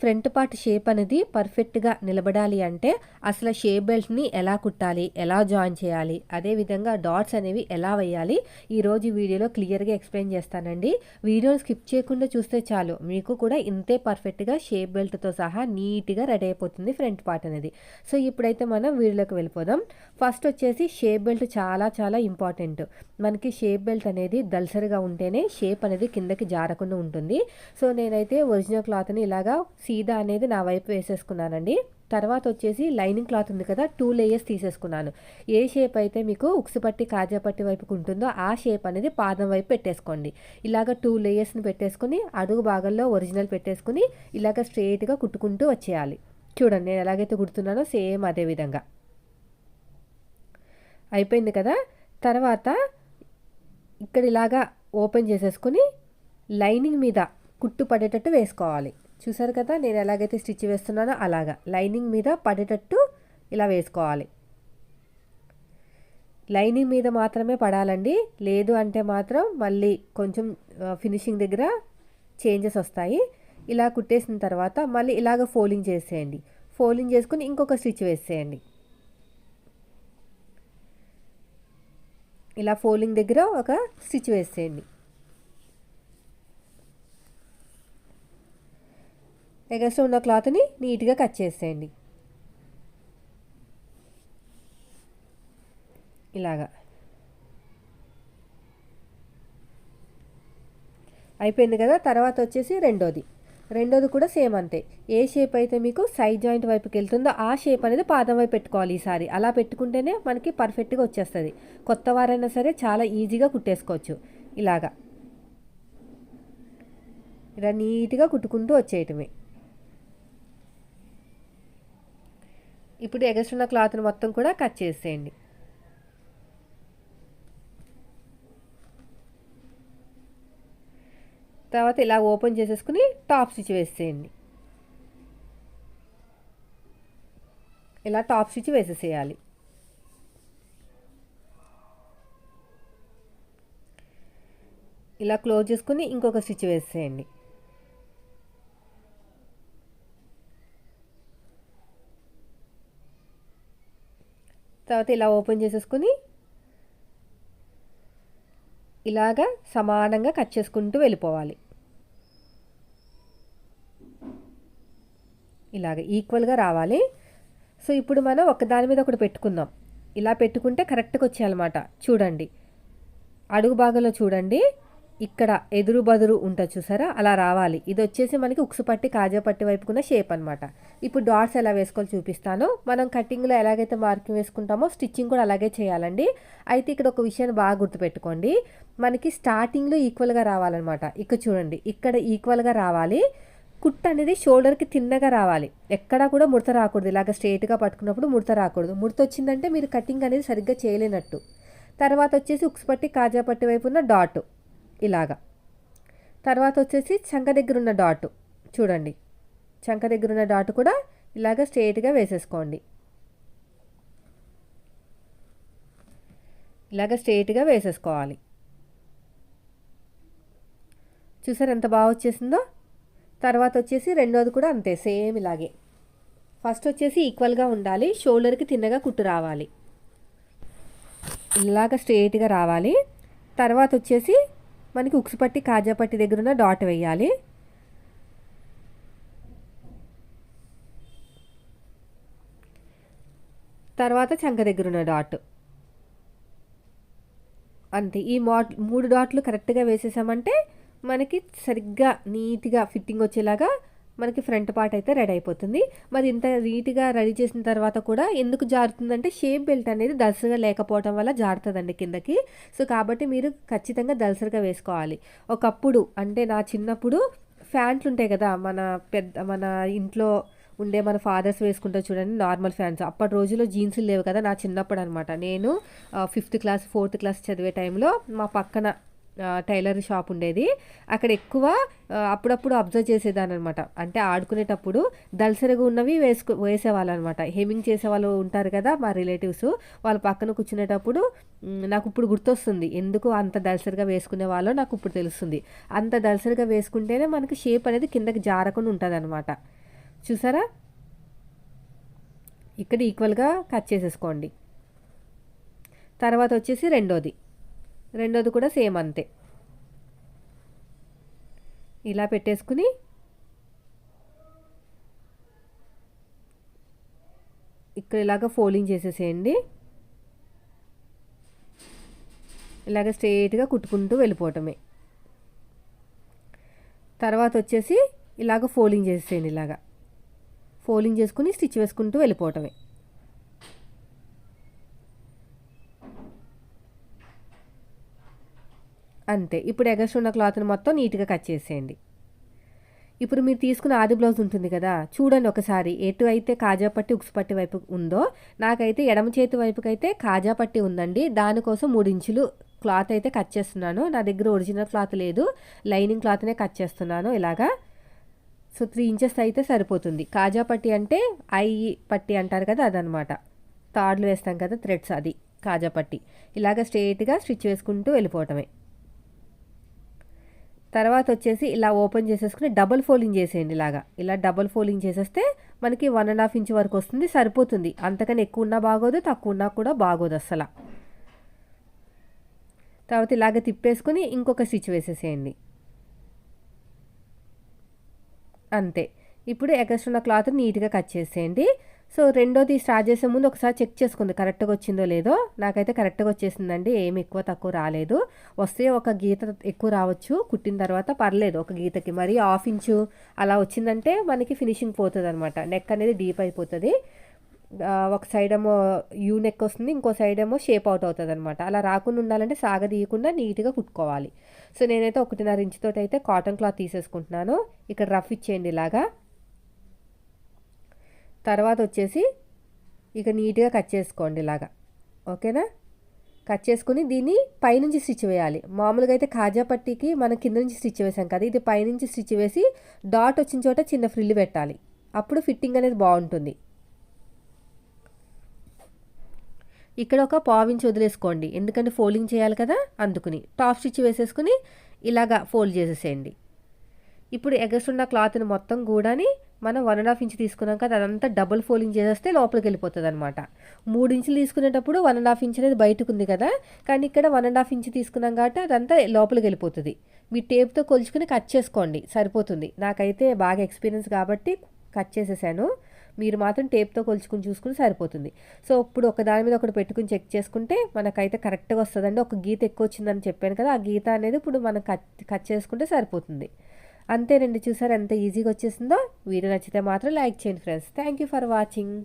Front part shape అనేది పర్ఫెక్ట్గా నిలబడాలి అంటే అసలు షేప్ బెల్ట్ని ఎలా కుట్టాలి ఎలా జాయిన్ చేయాలి అదేవిధంగా డాట్స్ అనేవి ఎలా వేయాలి ఈరోజు వీడియోలో క్లియర్గా ఎక్స్ప్లెయిన్ చేస్తానండి. వీడియోని స్కిప్ చేయకుండా చూస్తే చాలు. మీకు కూడా ఇంతే పర్ఫెక్ట్గా షేప్ బెల్ట్తో సహా నీట్గా రెడీ అయిపోతుంది ఫ్రంట్ పార్ట్ అనేది. సో ఇప్పుడైతే మనం వీడియోలోకి వెళ్ళిపోదాం. ఫస్ట్ వచ్చేసి షేప్ బెల్ట్ చాలా చాలా ఇంపార్టెంట్. మనకి షేప్ బెల్ట్ అనేది దల్సరిగా ఉంటేనే షేప్ అనేది కిందకి జారకుండా ఉంటుంది. సో నేనైతే ఒరిజినల్ క్లాత్ని ఇలాగా సీదా అనేది నా వైపు వేసేసుకున్నానండి. తర్వాత వచ్చేసి లైనింగ్ క్లాత్ ఉంది కదా టూ లేయర్స్ తీసేసుకున్నాను. ఏ షేప్ అయితే మీకు ఉక్సుపట్టి పట్టి కాజా పట్టి వైపుకు ఉంటుందో ఆ షేప్ అనేది పాదం వైపు పెట్టేసుకోండి. ఇలాగ టూ లేయర్స్ని పెట్టేసుకుని అడుగు భాగంలో ఒరిజినల్ పెట్టేసుకుని ఇలాగ స్ట్రెయిట్గా కుట్టుకుంటూ వచ్చేయాలి. చూడండి నేను ఎలాగైతే కుడుతున్నానో సేమ్ అదే విధంగా. అయిపోయింది కదా? తర్వాత ఇక్కడ ఇలాగా ఓపెన్ చేసేసుకుని లైనింగ్ మీద కుట్టు పడేటట్టు వేసుకోవాలి. చూసారు కదా నేను ఎలాగైతే స్టిచ్ వేస్తున్నానో అలాగా. లైనింగ్ మీద పడేటట్టు ఇలా వేసుకోవాలి. లైనింగ్ మీద మాత్రమే పడాలండి. లేదు అంటే మాత్రం మళ్ళీ కొంచెం ఫినిషింగ్ దగ్గర చేంజెస్ వస్తాయి. ఇలా కుట్టేసిన తర్వాత మళ్ళీ ఇలాగ ఫోల్డింగ్ చేసేయండి. ఫోల్డింగ్ చేసుకుని ఇంకొక స్టిచ్ వేసేయండి. ఇలా ఫోల్డింగ్ దగ్గర ఒక స్టిచ్ వేసేయండి. ఎగస్ట్రా ఉన్న క్లాత్ని నీట్గా కట్ చేసేయండి. ఇలాగా. అయిపోయింది కదా? తర్వాత వచ్చేసి రెండోది. రెండోది కూడా సేమ్ అంతే. ఏ షేప్ అయితే మీకు సైడ్ జాయింట్ వైపుకి వెళ్తుందో ఆ షేప్ అనేది పాదం వైపు పెట్టుకోవాలి ఈసారి. అలా పెట్టుకుంటేనే మనకి పర్ఫెక్ట్గా వచ్చేస్తుంది. కొత్త వారైనా సరే చాలా ఈజీగా కుట్టేసుకోవచ్చు. ఇలాగా. ఇలా నీట్గా కుట్టుకుంటూ వచ్చేయటమే. ఇప్పుడు ఎగస్ట్రున్న క్లాత్ని మొత్తం కూడా కట్ చేసేయండి. తర్వాత ఇలా ఓపెన్ చేసేసుకుని టాప్ స్టిచ్ వేసేయండి. ఇలా టాప్ స్టిచ్ వేసేసేయాలి. ఇలా క్లోజ్ చేసుకుని ఇంకొక స్టిచ్ వేసేయండి. తర్వాత ఇలా ఓపెన్ చేసేసుకుని ఇలాగా సమానంగా కట్ చేసుకుంటూ వెళ్ళిపోవాలి. ఇలాగ ఈక్వల్గా రావాలి. సో ఇప్పుడు మనం ఒకదాని మీద ఒకటి పెట్టుకుందాం. ఇలా పెట్టుకుంటే కరెక్ట్గా వచ్చాయన్నమాట చూడండి. అడుగు భాగంలో చూడండి. ఇక్కడ ఎదురు బదురు ఉంటుంది చూసారా? అలా రావాలి. ఇది వచ్చేసి మనకి ఉక్సు పట్టి కాజా పట్టి వైపుకున్న షేప్ అనమాట ఇప్పుడు డాట్స్ ఎలా వేసుకోవాలి చూపిస్తాను. మనం కటింగ్లో ఎలాగైతే మార్కింగ్ వేసుకుంటామో స్టిచ్చింగ్ కూడా అలాగే చేయాలండి. అయితే ఇక్కడ ఒక విషయాన్ని బాగా గుర్తుపెట్టుకోండి. మనకి స్టార్టింగ్లో ఈక్వల్గా రావాలన్నమాట. ఇక్కడ చూడండి. ఇక్కడ ఈక్వల్గా రావాలి. కుట్ అనేది షోల్డర్కి తిన్నగా రావాలి. ఎక్కడా కూడా ముడత రాకూడదు. ఇలాగ స్ట్రైట్గా పట్టుకున్నప్పుడు ముడత రాకూడదు. ముడత వచ్చిందంటే మీరు కటింగ్ అనేది సరిగ్గా చేయలేనట్టు. తర్వాత వచ్చేసి ఉక్సుపట్టి కాజాపట్టి కాజా పట్టి వైపు ఉన్న డాట్. ఇలాగా. తర్వాత వచ్చేసి చంక దగ్గర ఉన్న డాట్ చూడండి. చంక దగ్గర ఉన్న డాట్ కూడా ఇలాగ స్ట్రేట్గా వేసేసుకోండి. ఇలాగ స్ట్రేట్గా వేసేసుకోవాలి. చూసారు ఎంత బాగా వచ్చేసిందో? తర్వాత వచ్చేసి రెండోది కూడా అంతే సేమ్ ఇలాగే. ఫస్ట్ వచ్చేసి ఈక్వల్గా ఉండాలి షోల్డర్కి తిన్నగా కుట్టు రావాలి. ఇలాగ స్ట్రేట్గా రావాలి. తర్వాత వచ్చేసి మనకి ఉక్సు పట్టి కాజా పట్టి దగ్గర ఉన్న డాట్ వేయాలి. తర్వాత చంక దగ్గర ఉన్న డాట్. అంతే ఈ మా మూడు డాట్లు కరెక్ట్గా వేసేసామంటే మనకి సరిగ్గా నీట్గా ఫిట్టింగ్ వచ్చేలాగా మనకి ఫ్రంట్ పార్ట్ అయితే రెడీ అయిపోతుంది. మరి ఇంత నీట్గా రెడీ చేసిన తర్వాత కూడా ఎందుకు జారుతుందంటే షేప్ బెల్ట్ అనేది దలసగా లేకపోవడం వల్ల జారుతుందండి కిందకి. సో కాబట్టి మీరు ఖచ్చితంగా దలసరిగా వేసుకోవాలి. ఒకప్పుడు అంటే నా చిన్నప్పుడు ఫ్యాంట్లు ఉంటాయి కదా మన పెద్ద మన ఇంట్లో ఉండే మన ఫాదర్స్ వేసుకుంటే చూడండి నార్మల్ ఫ్యాన్స్ అప్పటి రోజుల్లో జీన్సులు లేవు కదా నా చిన్నప్పుడు అనమాట నేను ఫిఫ్త్ క్లాస్ ఫోర్త్ క్లాస్ చదివే టైంలో మా పక్కన టైలర్ షాప్ ఉండేది. అక్కడ ఎక్కువ అప్పుడప్పుడు అబ్జర్వ్ చేసేదాన్ని అనమాట అంటే ఆడుకునేటప్పుడు దళసరిగా ఉన్నవి వేసుకు వేసేవాళ్ళు అనమాట హెమింగ్ చేసే వాళ్ళు ఉంటారు కదా మా రిలేటివ్స్ వాళ్ళ పక్కన కూర్చునేటప్పుడు నాకు ఇప్పుడు గుర్తొస్తుంది. ఎందుకు అంత దళసరిగా వేసుకునే వాళ్ళో నాకు ఇప్పుడు తెలుస్తుంది. అంత దళసరిగా వేసుకుంటేనే మనకి షేప్ అనేది కిందకి జారకుండా ఉంటుంది అనమాట చూసారా? ఇక్కడ ఈక్వల్గా కట్ చేసేసుకోండి. తర్వాత వచ్చేసి రెండోది. రెండోది కూడా సేమ్ అంతే. ఇలా పెట్టేసుకుని ఇక్కడ ఇలాగ ఫోల్డింగ్ చేసేసేయండి. ఇలాగ స్ట్రేట్గా కుట్టుకుంటూ వెళ్ళిపోవటమే. తర్వాత వచ్చేసి ఇలాగ ఫోల్డింగ్ చేసేయండి ఇలాగా. ఫోల్డింగ్ చేసుకుని స్టిచ్ వేసుకుంటూ వెళ్ళిపోవటమే. అంతే. ఇప్పుడు ఎగస్ట్ ఉన్న క్లాత్ని మొత్తం నీట్గా కట్ చేసేయండి. ఇప్పుడు మీరు తీసుకున్న ఆది బ్లౌజ్ ఉంటుంది కదా చూడండి ఒకసారి. ఎటు అయితే కాజా పట్టి ఉక్సు పట్టి వైపు ఉందో నాకైతే ఎడమ చేతి వైపుకైతే కాజా పట్టి ఉందండి. దానికోసం మూడు ఇంచులు క్లాత్ అయితే కట్ చేస్తున్నాను. నా దగ్గర ఒరిజినల్ క్లాత్ లేదు. లైనింగ్ క్లాత్నే కట్ చేస్తున్నాను ఇలాగా. సో త్రీ ఇంచెస్ అయితే సరిపోతుంది. కాజా పట్టి అంటే ఐ పట్టి అంటారు కదా అదనమాట. తాడులు వేస్తాం కదా థ్రెడ్స్ అది కాజా పట్టి. ఇలాగ స్ట్రేట్గా స్టిచ్ వేసుకుంటూ వెళ్ళిపోవటమే. తర్వాత వచ్చేసి ఇలా ఓపెన్ చేసేసుకుని డబుల్ ఫోల్డింగ్ చేసేయండి ఇలాగా. ఇలా డబుల్ ఫోల్డింగ్ చేసేస్తే మనకి వన్ అండ్ హాఫ్ ఇంచ్ వరకు వస్తుంది సరిపోతుంది. అంతకని ఎక్కువ ఉన్నా బాగోదు తక్కువ ఉన్నా కూడా బాగోదు అసలు తర్వాత ఇలాగ తిప్పేసుకుని ఇంకొక స్టిచ్ వేసేసేయండి. అంతే. ఇప్పుడు ఎగస్ట్ ఉన్న క్లాత్ నీట్గా కట్ చేసేయండి. సో రెండోది స్టార్ట్ చేసే ముందు ఒకసారి చెక్ చేసుకుంది కరెక్ట్గా వచ్చిందో లేదో. నాకైతే కరెక్ట్గా వచ్చేసిందండి ఏమి ఎక్కువ తక్కువ రాలేదు. వస్తే ఒక గీత ఎక్కువ రావచ్చు కుట్టిన తర్వాత పర్లేదు ఒక గీతకి. మరి హాఫ్ ఇంచు అలా వచ్చిందంటే మనకి ఫినిషింగ్ పోతుంది అనమాట నెక్ అనేది డీప్ అయిపోతుంది. ఒక సైడ్ ఏమో యూ నెక్ వస్తుంది ఇంకో సైడ్ ఏమో షేప్ అవుట్ అవుతుంది అనమాట అలా రాకుండా ఉండాలంటే సాగదీయకుండా నీట్గా కుట్టుకోవాలి. సో నేనైతే ఒకటిన్నర ఇంచుతో అయితే కాటన్ క్లాత్ తీసేసుకుంటున్నాను. ఇక్కడ రఫ్ ఇచ్చేయండి ఇలాగా. తర్వాత వచ్చేసి ఇక నీట్గా కట్ చేసుకోండి ఇలాగా. ఓకేనా? కట్ చేసుకుని దీన్ని పైనుంచి స్టిచ్ వేయాలి. మామూలుగా అయితే కాజా పట్టీకి మనం కింద నుంచి స్టిచ్ వేసాం కదా ఇది పైనుంచి స్టిచ్ వేసి డాట్ వచ్చిన చోట చిన్న ఫ్రిల్ పెట్టాలి. అప్పుడు ఫిట్టింగ్ అనేది బాగుంటుంది. ఇక్కడ ఒక పావించి వదిలేసుకోండి. ఎందుకంటే ఫోల్డింగ్ చేయాలి కదా అందుకుని. టాప్ స్టిచ్ వేసేసుకుని ఇలాగా ఫోల్డ్ చేసేసేయండి. ఇప్పుడు ఎగస్ట్ ఉన్న క్లాత్ని మొత్తం కూడాని మనం వన్ అండ్ హాఫ్ ఇంచ్ తీసుకున్నాం కదా అదంతా డబుల్ ఫోల్డింగ్ చేసేస్తే లోపలికి వెళ్ళిపోతుంది అనమాట మూడు ఇంచులు తీసుకునేటప్పుడు వన్ అండ్ హాఫ్ ఇంచ్ అనేది బయటకు ఉంది కదా కానీ ఇక్కడ వన్ అండ్ హాఫ్ ఇంచ్ తీసుకున్నాం కాబట్టి అదంతా లోపలికి వెళ్ళిపోతుంది. మీ టేప్తో కొలుచుకుని కట్ చేసుకోండి సరిపోతుంది. నాకైతే బాగా ఎక్స్పీరియన్స్ కాబట్టి కట్ చేసేసాను. మీరు మాత్రం టేప్తో కొలుచుకుని చూసుకుని సరిపోతుంది. సో ఇప్పుడు ఒక దాని మీద ఒకటి పెట్టుకుని చెక్ చేసుకుంటే మనకైతే కరెక్ట్గా వస్తుందండి. ఒక గీత ఎక్కువ వచ్చిందని చెప్పాను కదా ఆ గీత అనేది ఇప్పుడు మనం కట్ కట్ చేసుకుంటే సరిపోతుంది. అంతేనండి. చూసారు ఎంత ఈజీగా వచ్చేసిందో? వీడియో నచ్చితే మాత్రం లైక్ చేయండి friends. Thank you for watching.